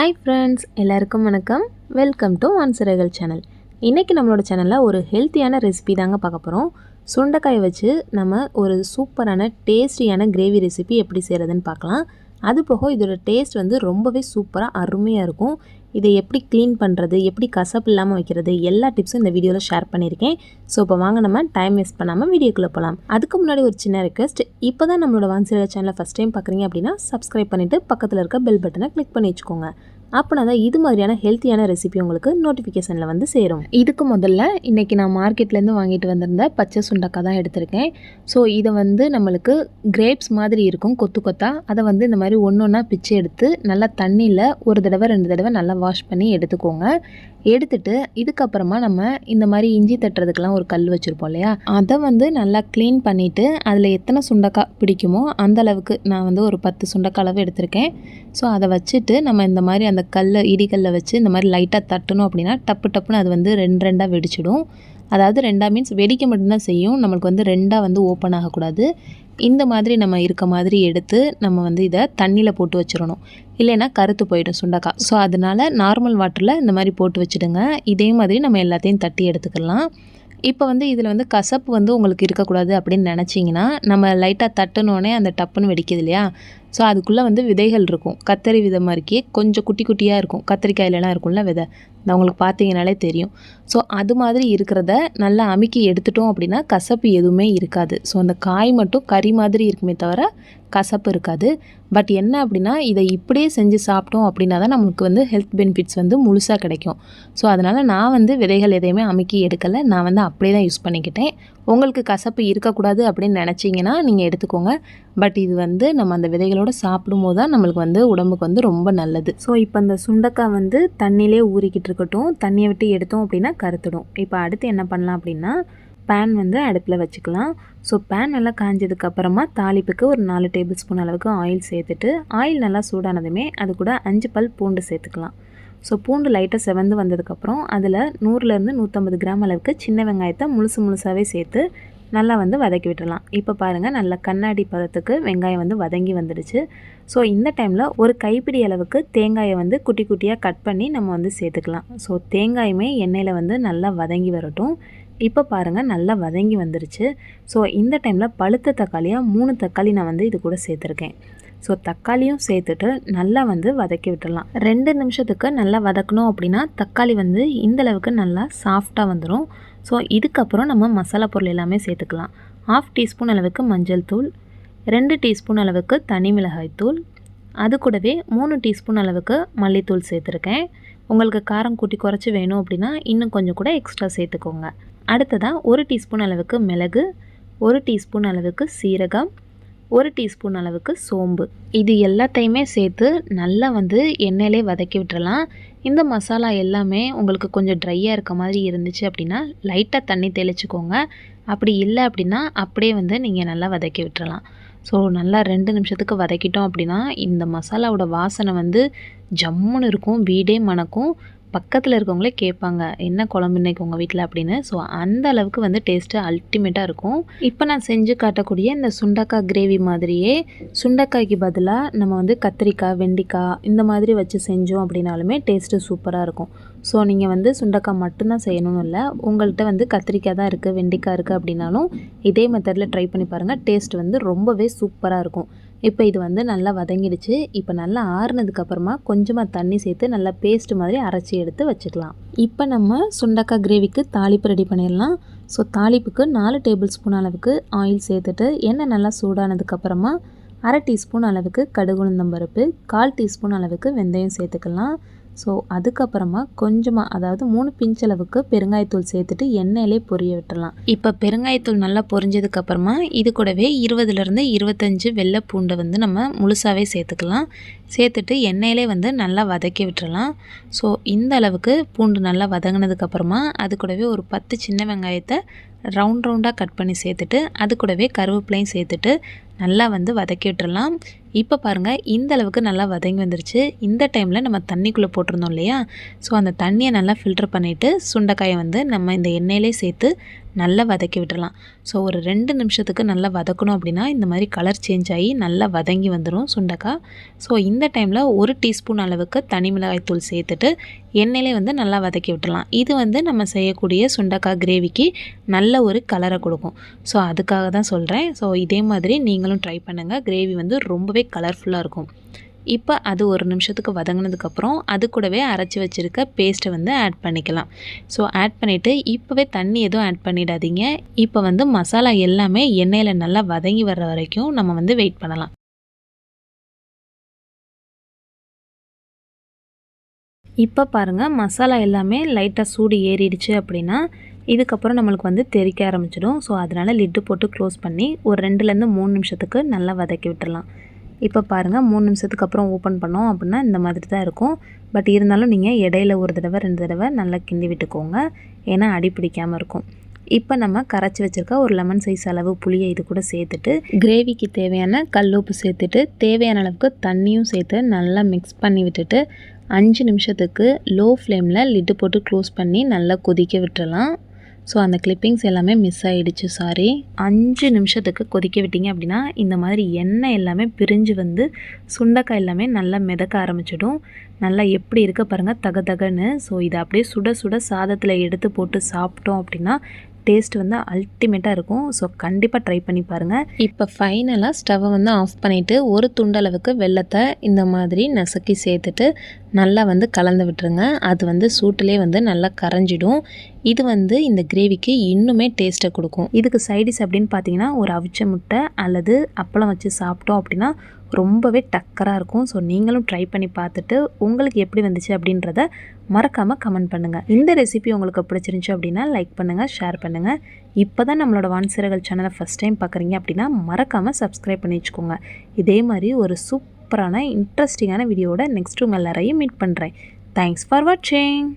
Hi friends எல்லாருக்கும் வணக்கம். Welcome to ஆன்சரகல் channel இன்றைக்கி நம்மளோட சேனலில் ஒரு ஹெல்த்தியான ரெசிபி தாங்க பார்க்க போகிறோம் சுண்டைக்காயை வச்சு நம்ம ஒரு சூப்பரான டேஸ்டியான கிரேவி ரெசிபி எப்படி செய்கிறதுன்னு பார்க்கலாம். அது போக இதோட டேஸ்ட் வந்து ரொம்பவே சூப்பராக அருமையாக இருக்கும். இதை எப்படி க்ளீன் பண்ணுறது எப்படி கசப்பு இல்லாமல் வைக்கிறது எல்லா டிப்ஸும் இந்த வீடியோவில் ஷேர் பண்ணியிருக்கேன். ஸோ இப்போ வாங்க நம்ம டைம் வேஸ்ட் பண்ணாமல் வீடியோக்குள்ளே போகலாம் அதுக்கு முன்னாடி ஒரு சின்ன ரெக்வெஸ்ட் இப்போ தான் நம்மளோட வான்சிலர் சேனலை ஃபஸ்ட் டைம் பார்க்குறீங்க அப்படின்னா சப்ஸ்கிரைப் பண்ணிவிட்டு பக்கத்தில் இருக்க பெல் பட்டனை கிளிக் பண்ணி வச்சுக்கோங்க. அப்படின்னா தான் இது மாதிரியான ஹெல்த்தியான ரெசிபி உங்களுக்கு நோட்டிஃபிகேஷனில் வந்து சேரும். இதுக்கு முதல்ல இன்றைக்கி நான் மார்க்கெட்லேருந்து வாங்கிட்டு வந்திருந்த பச்சை சுண்டக்காய் தான் எடுத்திருக்கேன். ஸோ இதை வந்து நம்மளுக்கு கிரேப்ஸ் மாதிரி இருக்கும் கொத்து கொத்தா. அதை வந்து இந்த மாதிரி ஒன்று ஒன்றா பிச்சு எடுத்து நல்லா தண்ணியில் ஒரு தடவை ரெண்டு தடவை நல்லா வாஷ் பண்ணி எடுத்துக்கோங்க. எடுத்துட்டு இதுக்கப்புறமா நம்ம இந்த மாதிரி இஞ்சி தட்டுறதுக்கெலாம் ஒரு கல் வச்சுருப்போம் இல்லையா? அதை வந்து நல்லா க்ளீன் பண்ணிவிட்டு அதில் எத்தனை சுண்டக்காய் பிடிக்குமோ அந்தளவுக்கு நான் வந்து ஒரு பத்து சுண்டக்காய் அளவு எடுத்திருக்கேன். ஸோ அதை வச்சுட்டு நம்ம இந்த மாதிரி அந்த கல்லை இடிக்கல்லை வச்சு இந்த மாதிரி லைட்டாக தட்டணும் அப்படின்னா டப்பு டப்புன்னு அது வந்து ரெண்டு ரெண்டாக வெடிச்சிடும். அதாவது ரெண்டாக மீன்ஸ் வெடிக்க மட்டும்தான் செய்யும். நம்மளுக்கு வந்து ரெண்டாக வந்து ஓப்பன் ஆகக்கூடாது. இந்த மாதிரி நம்ம இருக்க மாதிரி எடுத்து நம்ம வந்து இதை தண்ணியில் போட்டு வச்சிடணும். இல்லைன்னா கருத்து போயிடும் சுண்டக்காய் ஸோ அதனால் நார்மல் வாட்டரில் இந்த மாதிரி போட்டு வச்சுடுங்க. இதே மாதிரி நம்ம எல்லாத்தையும் தட்டி எடுத்துக்கலாம். இப்போ வந்து இதில் வந்து கசப்பு வந்து உங்களுக்கு இருக்கக்கூடாது அப்படின்னு நினச்சிங்கன்னா நம்ம லைட்டாக தட்டினோடனே அந்த டப்புன்னு வெடிக்குது இல்லையா? ஸோ அதுக்குள்ளே வந்து விதைகள் இருக்கும். கத்தரி விதை மாதிரிக்கே கொஞ்சம் குட்டி குட்டியாக இருக்கும். கத்திரிக்காயிலலாம் இருக்கும்ல விதை. நான் உங்களுக்கு பார்த்தீங்கனாலே தெரியும். ஸோ அது மாதிரி இருக்கிறத நல்லா அமுக்கி எடுத்துட்டோம் அப்படின்னா கசப்பு எதுவுமே இருக்காது. ஸோ அந்த காய் மட்டும் கறி மாதிரி இருக்குமே தவிர கசப்பு இருக்காது. பட் என்ன அப்படின்னா இதை இப்படியே செஞ்சு சாப்பிட்டோம் அப்படின்னா தான் நமக்கு வந்து ஹெல்த் பெனிஃபிட்ஸ் வந்து முழுசாக கிடைக்கும். ஸோ அதனால் நான் வந்து விதைகள் எதையுமே அமுக்கி எடுக்கலை. நான் வந்து அப்படியே தான் யூஸ் பண்ணிக்கிட்டேன். உங்களுக்கு கசப்பு இருக்கக்கூடாது அப்படின்னு நினச்சிங்கன்னா நீங்கள் எடுத்துக்கோங்க. பட் இது வந்து நம்ம அந்த விதைகளோடு சாப்பிடும்போது தான் நம்மளுக்கு வந்து உடம்புக்கு வந்து ரொம்ப நல்லது. ஸோ இப்போ அந்த சுண்டக்காய் வந்து தண்ணியிலே ஊறிக்கிட்டு இருக்கட்டும் தண்ணியை விட்டு எடுத்தோம் அப்படின்னா கருத்துடும். இப்போ அடுத்து என்ன பண்ணலாம் அப்படின்னா பேன் வந்து அடுப்பில் வச்சுக்கலாம். ஸோ பேன் நல்லா காஞ்சதுக்கப்புறமா தாளிப்புக்கு ஒரு நாலு டேபிள் ஸ்பூன் அளவுக்கு ஆயில் சேர்த்துட்டு ஆயில் நல்லா சூடானதுமே அது கூட அஞ்சு பல் பூண்டு சேர்த்துக்கலாம். ஸோ பூண்டு லைட்டாக செவந்து வந்ததுக்கப்புறம் அதில் நூறுலேருந்து நூற்றம்பது கிராம் அளவுக்கு சின்ன வெங்காயத்தை முழுசு முழுசாகவே சேர்த்து நல்லா வந்து வதக்கி விட்டுடலாம் இப்போ பாருங்கள் நல்லா கண்ணாடி பதத்துக்கு வெங்காயம் வந்து வதங்கி வந்துடுச்சு. ஸோ இந்த டைமில் ஒரு கைப்பிடி அளவுக்கு தேங்காயை வந்து குட்டி குட்டியாக கட் பண்ணி நம்ம வந்து சேர்த்துக்கலாம். ஸோ தேங்காயுமே எண்ணெயில் வந்து நல்லா வதங்கி வரட்டும். இப்போ பாருங்கள் நல்லா வதங்கி வந்துருச்சு ஸோ இந்த டைமில் பழுத்த தக்காளியாக மூணு தக்காளி நான் வந்து இது கூட சேர்த்துருக்கேன். ஸோ தக்காளியும் சேர்த்துட்டு நல்லா வந்து வதக்கி விட்டுடலாம் ரெண்டு நிமிஷத்துக்கு நல்லா வதக்கணும் அப்படின்னா தக்காளி வந்து இந்தளவுக்கு நல்லா சாஃப்டாக வந்துடும் ஸோ இதுக்கப்புறம் நம்ம மசாலா பொருள் எல்லாமே சேர்த்துக்கலாம். ஆஃப் டீஸ்பூன் அளவுக்கு மஞ்சள் தூள் ரெண்டு டீஸ்பூன் அளவுக்கு தனி மிளகாய் தூள் அது கூடவே மூணு டீஸ்பூன் அளவுக்கு மல்லித்தூள் சேர்த்துருக்கேன். உங்களுக்கு காரம் கூட்டி குறைச்சி வேணும் அப்படின்னா இன்னும் கொஞ்சம் கூட எக்ஸ்ட்ரா சேர்த்துக்கோங்க. அடுத்ததாக ஒரு டீஸ்பூன் அளவுக்கு மிளகு ஒரு டீஸ்பூன் அளவுக்கு சீரகம் ஒரு டீஸ்பூன் அளவுக்கு சோம்பு. இது எல்லாத்தையுமே சேர்த்து நல்லா வந்து எண்ணெயிலே வதக்கி விட்டுறலாம். இந்த மசாலா எல்லாமே உங்களுக்கு கொஞ்சம் ட்ரையாக இருக்க மாதிரி இருந்துச்சு அப்படின்னா லைட்டாக தண்ணி தெளிச்சுக்கோங்க. அப்படி இல்லை அப்படின்னா அப்படியே வந்து நீங்கள் நல்லா வதக்கி விட்டுறலாம். ஸோ நல்லா ரெண்டு நிமிஷத்துக்கு வதக்கிட்டோம் அப்படின்னா இந்த மசாலாவோட வாசனை வந்து ஜம்முன்னு இருக்கும் வீடே மணக்கும். பக்கத்தில் இருக்கவங்களே கேட்பாங்க என்ன குழம்பு இன்னைக்கு உங்கள் வீட்டில் அப்படின்னு. ஸோ அந்த அளவுக்கு வந்து டேஸ்ட்டு அல்டிமேட்டாக இருக்கும். இப்போ நான் செஞ்சு காட்டக்கூடிய இந்த சுண்டக்காய் கிரேவி மாதிரியே சுண்டக்காய்க்கு பதிலாக நம்ம வந்து கத்திரிக்காய் வெண்டிக்காய் இந்த மாதிரி வச்சு செஞ்சோம் அப்படின்னாலுமே டேஸ்ட்டு சூப்பராக இருக்கும். ஸோ நீங்கள் வந்து சுண்டக்காய் மட்டும்தான் செய்யணும்னு இல்லை உங்கள்கிட்ட வந்து கத்திரிக்காய் தான் இருக்குது வெண்டிக்காய் இருக்குது அப்படின்னாலும் இதே மெத்தடில் ட்ரை பண்ணி பாருங்கள் டேஸ்ட் வந்து ரொம்பவே சூப்பராக இருக்கும். இப்போ இது வந்து நல்லா வதங்கிடுச்சு. இப்போ நல்லா ஆறுனதுக்கப்புறமா கொஞ்சமாக தண்ணி சேர்த்து நல்லா பேஸ்ட் மாதிரி அரைச்சி எடுத்து வச்சுக்கலாம். இப்போ நம்ம சுண்டக்காய் கிரேவிக்கு தாளிப்பு ரெடி பண்ணிடலாம். ஸோ தாளிப்புக்கு நாலு டேபிள் ஸ்பூன் அளவுக்கு ஆயில் சேர்த்துட்டு எண்ணெய் நல்லா சூடானதுக்கப்புறமா அரை டீஸ்பூன் அளவுக்கு கடுகுளுந்தம்பருப்பு கால் டீஸ்பூன் அளவுக்கு வெந்தயம் சேர்த்துக்கலாம். ஸோ அதுக்கப்புறமா கொஞ்சமாக அதாவது மூணு பிஞ்ச் அளவுக்கு பெருங்காயத்தூள் சேர்த்துட்டு எண்ணெயிலே பொரிய விட்டுறலாம். இப்போ பெருங்காயத்தூள் நல்லா பொரிஞ்சதுக்கப்புறமா இது கூடவே இருபதுலேருந்து இருபத்தஞ்சு வெள்ளை பூண்டை வந்து நம்ம முழுசாகவே சேர்த்துக்கலாம். சேர்த்துட்டு எண்ணெயிலே வந்து நல்லா வதக்கி விட்டுறலாம். ஸோ இந்த அளவுக்கு பூண்டு நல்லா வதங்கினதுக்கப்புறமா அது கூடவே ஒரு பத்து சின்ன வெங்காயத்தை ரவுண்ட் ரவுண்டாக கட் பண்ணி சேர்த்துட்டு அது கூடவே கருவேப்பிலையும் சேர்த்துட்டு நல்லா வந்து வதக்கி விட்டுறலாம். இப்போ பாருங்கள் இந்த அளவுக்கு நல்லா வதங்கி வந்துருச்சு. இந்த டைமில் நம்ம தண்ணிக்குள்ளே போட்டிருந்தோம் இல்லையா? ஸோ அந்த தண்ணியை நல்லா ஃபில்டர் பண்ணிவிட்டு சுண்டைக்காயை வந்து நம்ம இந்த எண்ணெயிலே சேர்த்து நல்லா வதக்கி விட்டுடலாம் ஸோ ஒரு ரெண்டு நிமிஷத்துக்கு நல்லா வதக்கணும் அப்படின்னா இந்த மாதிரி கலர் சேஞ்ச் ஆகி நல்லா வதங்கி வந்துடும் சுண்டக்காய். ஸோ இந்த டைமில் ஒரு டீஸ்பூன் அளவுக்கு தனி மிளகாய் தூள் சேர்த்துட்டு எண்ணெயிலே வந்து நல்லா வதக்கி விட்டுடலாம் இது வந்து நம்ம செய்யக்கூடிய சுண்டக்காய் கிரேவிக்கு நல்ல ஒரு கலரை கொடுக்கும். ஸோ அதுக்காக தான் சொல்கிறேன் ஸோ இதே மாதிரி நீங்களும் ட்ரை பண்ணுங்கள் கிரேவி வந்து ரொம்பவே கலர்ஃபுல்லாக இருக்கும். இப்போ அது ஒரு நிமிஷத்துக்கு வதங்கினதுக்கப்புறம் அது கூடவே அரைச்சி வச்சுருக்க பேஸ்ட்டை வந்து ஆட் பண்ணிக்கலாம். ஸோ ஆட் பண்ணிவிட்டு இப்போவே தண்ணி எதுவும் ஆட் பண்ணிடாதீங்க. இப்போ வந்து மசாலா எல்லாமே எண்ணெயில் நல்லா வதங்கி வர்ற வரைக்கும் நம்ம வந்து வெயிட் பண்ணலாம். இப்போ பாருங்கள் மசாலா எல்லாமே லைட்டாக சூடு ஏறிடுச்சு அப்படின்னா இதுக்கப்புறம் நம்மளுக்கு வந்து தெறிக்க ஆரம்பிச்சிடும். ஸோ அதனால் லிட்டு போட்டு க்ளோஸ் பண்ணி ஒரு ரெண்டுலேருந்து மூணு நிமிஷத்துக்கு நல்லா வதக்கி விட்டுடலாம் இப்போ பாருங்கள் மூணு நிமிஷத்துக்கு அப்புறம் ஓப்பன் பண்ணோம் அப்படின்னா இந்த மாதிரி தான் இருக்கும். பட் இருந்தாலும் நீங்கள் இடையில ஒரு தடவை ரெண்டு தடவை நல்லா கிண்டி விட்டுக்கோங்க. ஏன்னா அடி பிடிக்காமல் இருக்கும். இப்போ நம்ம கரைச்சி வச்சுருக்க ஒரு லெமன் சைஸ் அளவு புளியை இது கூட சேர்த்துட்டு கிரேவிக்கு தேவையான கல் உப்பு சேர்த்துட்டு தேவையான அளவுக்கு தண்ணியும் சேர்த்து நல்லா மிக்ஸ் பண்ணி விட்டுட்டு அஞ்சு நிமிஷத்துக்கு லோ ஃப்ளேமில் லிட்டு போட்டு க்ளோஸ் பண்ணி நல்லா கொதிக்க விட்டுறலாம். ஸோ அந்த கிளிப்பிங்ஸ் எல்லாமே மிஸ் ஆகிடுச்சு சாரி அஞ்சு நிமிஷத்துக்கு கொதிக்க விட்டிங்க அப்படின்னா இந்த மாதிரி எண்ணெய் எல்லாமே பிரிஞ்சு வந்து சுண்டக்காய் எல்லாமே நல்லா மிதக்க ஆரம்பிச்சிடும். நல்லா எப்படி இருக்க பாருங்கள் தக தகன்னு ஸோ இதை அப்படியே சுட சுட சாதத்தில் எடுத்து போட்டு சாப்பிட்டோம் அப்படின்னா டேஸ்ட் வந்து அல்டிமேட்டாக இருக்கும். ஸோ கண்டிப்பாக ட்ரை பண்ணி பாருங்கள் இப்போ ஃபைனலாக ஸ்டவ்வை வந்து ஆஃப் பண்ணிவிட்டு ஒரு துண்டளவுக்கு வெள்ளத்தை இந்த மாதிரி நசுக்கி சேர்த்துட்டு நல்லா வந்து கலந்து விட்டுருங்க. அது வந்து சூட்டிலே வந்து நல்லா கரைஞ்சிடும். இது வந்து இந்த கிரேவிக்கு இன்னுமே டேஸ்ட்டை கொடுக்கும். இதுக்கு சைடிஸ் அப்படின்னு பார்த்தீங்கன்னா ஒரு அவிச்ச முட்டை அல்லது அப்பளம் வச்சு சாப்பிட்டோம் அப்படின்னா ரொம்பவே டக்கராக இருக்கும். ஸோ நீங்களும் ட்ரை பண்ணி பார்த்துட்டு உங்களுக்கு எப்படி வந்துச்சு அப்படின்றத மறக்காமல் கமெண்ட் பண்ணுங்கள் இந்த ரெசிபி உங்களுக்கு பிடிச்சிருந்துச்சு அப்படின்னா லைக் பண்ணுங்கள் ஷேர் பண்ணுங்கள் இப்போ தான் நம்மளோட வான்சிறகள் சேனலை ஃபஸ்ட் டைம் பார்க்குறீங்க அப்படின்னா மறக்காமல் சப்ஸ்கிரைப் பண்ணி வச்சுக்கோங்க. இதே மாதிரி ஒரு சூப்பரான இன்ட்ரெஸ்டிங்கான வீடியோட நெக்ஸ்ட் உங்கள் எல்லாரையும் மீட் பண்ணுறேன் தேங்க்ஸ் ஃபார் வாட்சிங்